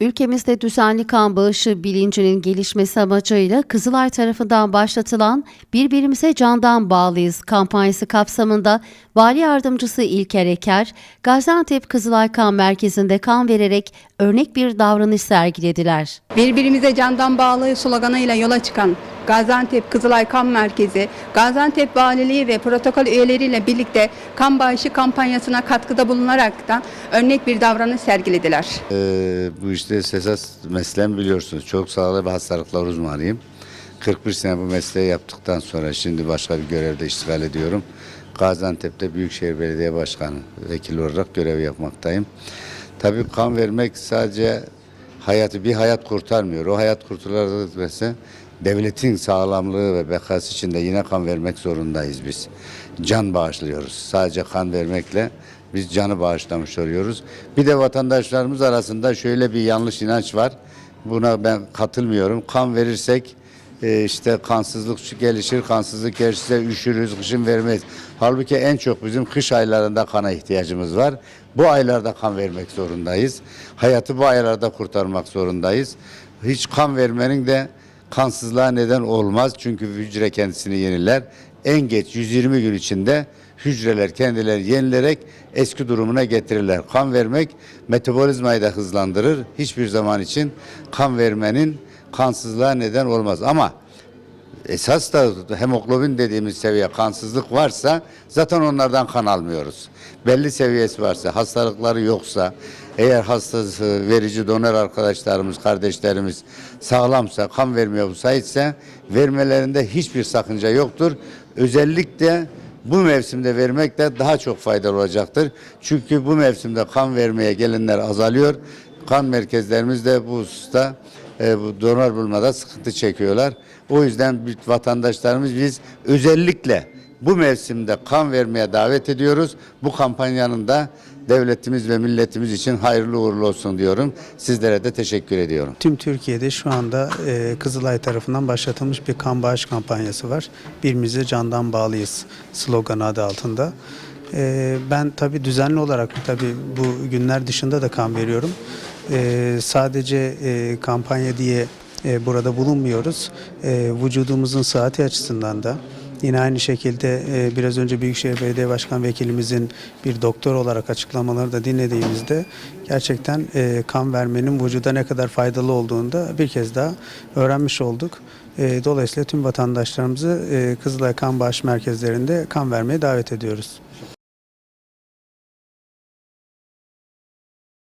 Ülkemizde düzenli kan bağışı bilincinin gelişmesi amacıyla Kızılay tarafından başlatılan Birbirimize Candan Bağlıyız kampanyası kapsamında Vali Yardımcısı İlker Eker, Gaziantep Kızılay Kan Merkezi'nde kan vererek örnek bir davranış sergilediler. Birbirimize candan bağlı sloganıyla yola çıkan Gaziantep Kızılay Kan Merkezi, Gaziantep Valiliği ve protokol üyeleriyle birlikte kan bağışı kampanyasına katkıda bulunaraktan örnek bir davranış sergilediler. Ee, bu işte esas mesleğim biliyorsunuz. Çok sağlıklı ve hastalıklar uzmanıyım. 41 sene bu mesleği yaptıktan sonra şimdi başka bir görevde iştigal ediyorum. Gaziantep'te Büyükşehir Belediye Başkanı vekili olarak görev yapmaktayım. Tabii kan vermek sadece hayatı bir hayat kurtarmıyor. O hayat kurtarılırsa devletin sağlamlığı ve bekası için de yine kan vermek zorundayız biz. Can bağışlıyoruz. Sadece kan vermekle biz canı bağışlamış oluyoruz. Bir de vatandaşlarımız arasında şöyle bir yanlış inanç var. Buna ben katılmıyorum. Kan verirsek e, işte kansızlık gelişir, kansızlık gelişirse üşürüz, kışın vermeyiz. Halbuki en çok bizim kış aylarında kana ihtiyacımız var. Bu aylarda kan vermek zorundayız. Hayatı bu aylarda kurtarmak zorundayız. Hiç kan vermenin de kansızlığa neden olmaz. Çünkü hücre kendisini yeniler. En geç 120 gün içinde hücreler kendileri yenilerek eski durumuna getirirler. Kan vermek metabolizmayı da hızlandırır. Hiçbir zaman için kan vermenin kansızlığa neden olmaz. Ama esas da hemoglobin dediğimiz seviye kansızlık varsa zaten onlardan kan almıyoruz. Belli seviyesi varsa, hastalıkları yoksa, eğer hastası verici donör arkadaşlarımız, kardeşlerimiz sağlamsa, kan vermeye müsaitse vermelerinde hiçbir sakınca yoktur. Özellikle bu mevsimde vermek de daha çok faydalı olacaktır. Çünkü bu mevsimde kan vermeye gelenler azalıyor. Kan merkezlerimiz de bu hususta e, bu donör bulmada sıkıntı çekiyorlar. O yüzden vatandaşlarımız biz özellikle bu mevsimde kan vermeye davet ediyoruz. Bu kampanyanın da devletimiz ve milletimiz için hayırlı uğurlu olsun diyorum. Sizlere de teşekkür ediyorum. Tüm Türkiye'de şu anda e, Kızılay tarafından başlatılmış bir kan bağış kampanyası var. Birbirimize candan bağlıyız sloganı adı altında. E, ben tabii düzenli olarak tabii bu günler dışında da kan veriyorum. E, sadece e, kampanya diye e, burada bulunmuyoruz. E, vücudumuzun sıhhati açısından da Yine aynı şekilde e, biraz önce Büyükşehir Belediye Başkan Vekilimizin bir doktor olarak açıklamaları da dinlediğimizde gerçekten e, kan vermenin vücuda ne kadar faydalı olduğunu da bir kez daha öğrenmiş olduk. E, Dolayısıyla tüm vatandaşlarımızı e, Kızılay Kan Bağış Merkezlerinde kan vermeye davet ediyoruz.